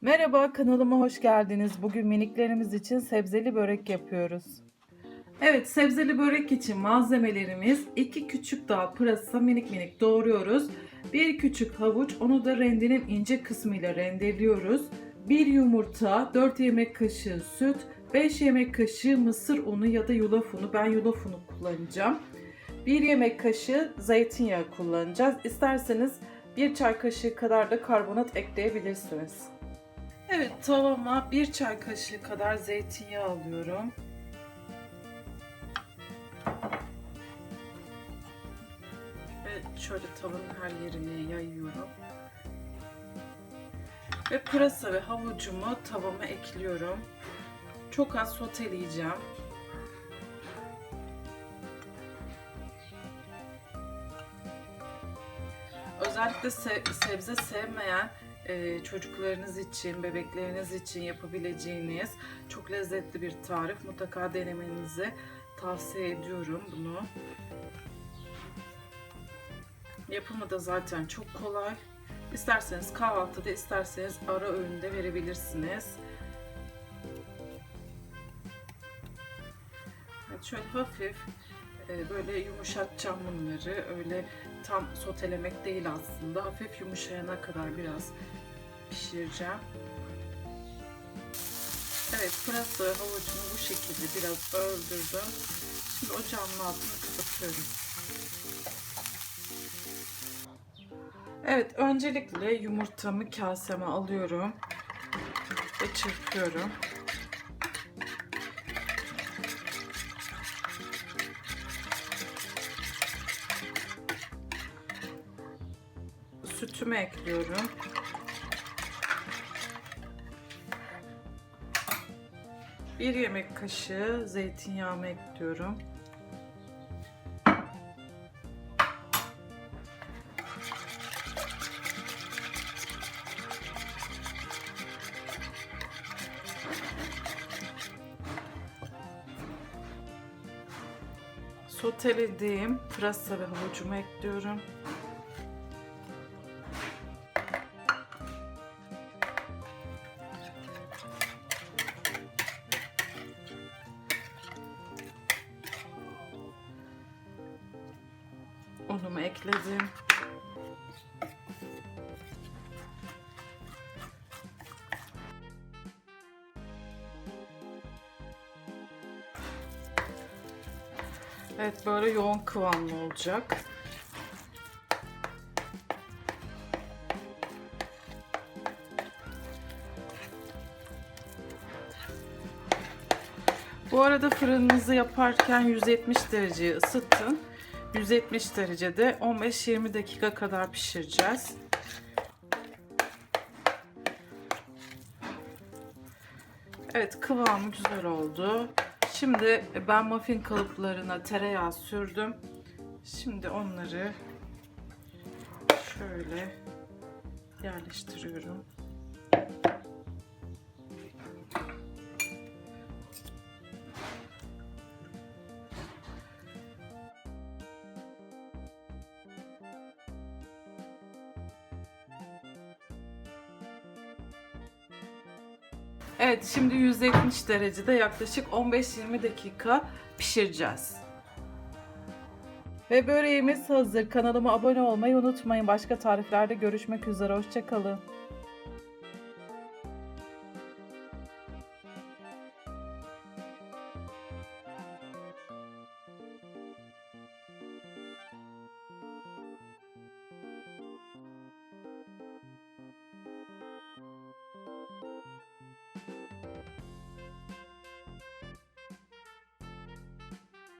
Merhaba kanalıma hoş geldiniz. Bugün miniklerimiz için sebzeli börek yapıyoruz. Evet sebzeli börek için malzemelerimiz 2 küçük dal pırasa minik minik doğruyoruz. 1 küçük havuç onu da rendenin ince kısmıyla rendeliyoruz. 1 yumurta, 4 yemek kaşığı süt, 5 yemek kaşığı mısır unu ya da yulaf unu. Ben yulaf unu kullanacağım. 1 yemek kaşığı zeytinyağı kullanacağız. İsterseniz 1 çay kaşığı kadar da karbonat ekleyebilirsiniz. Evet tavama 1 çay kaşığı kadar zeytinyağı alıyorum. Ve şöyle tavanın her yerine yayıyorum. Ve pırasa ve havucumu tavama ekliyorum. Çok az soteleyeceğim. Özellikle se- sebze sevmeyen çocuklarınız için, bebekleriniz için yapabileceğiniz çok lezzetli bir tarif. Mutlaka denemenizi tavsiye ediyorum bunu. Yapımı da zaten çok kolay. İsterseniz kahvaltıda, isterseniz ara öğünde verebilirsiniz. Evet, şöyle hafif e, böyle yumuşatacağım bunları. Öyle tam sotelemek değil aslında. Hafif yumuşayana kadar biraz pişireceğim. Evet pırasa havucumu bu şekilde biraz öldürdüm. Şimdi ocağımın altını kapatıyorum. Evet öncelikle yumurtamı kaseme alıyorum ve çırpıyorum. Sütümü ekliyorum. Bir yemek kaşığı zeytinyağımı ekliyorum. Sotelediğim pırasa ve havucumu ekliyorum. Unumu ekledim. Evet böyle yoğun kıvamlı olacak. Bu arada fırınınızı yaparken 170 dereceye ısıtın. 170 derecede 15-20 dakika kadar pişireceğiz. Evet kıvamı güzel oldu. Şimdi ben muffin kalıplarına tereyağı sürdüm. Şimdi onları şöyle yerleştiriyorum. Evet şimdi 170 derecede yaklaşık 15-20 dakika pişireceğiz. Ve böreğimiz hazır. Kanalıma abone olmayı unutmayın. Başka tariflerde görüşmek üzere. Hoşçakalın.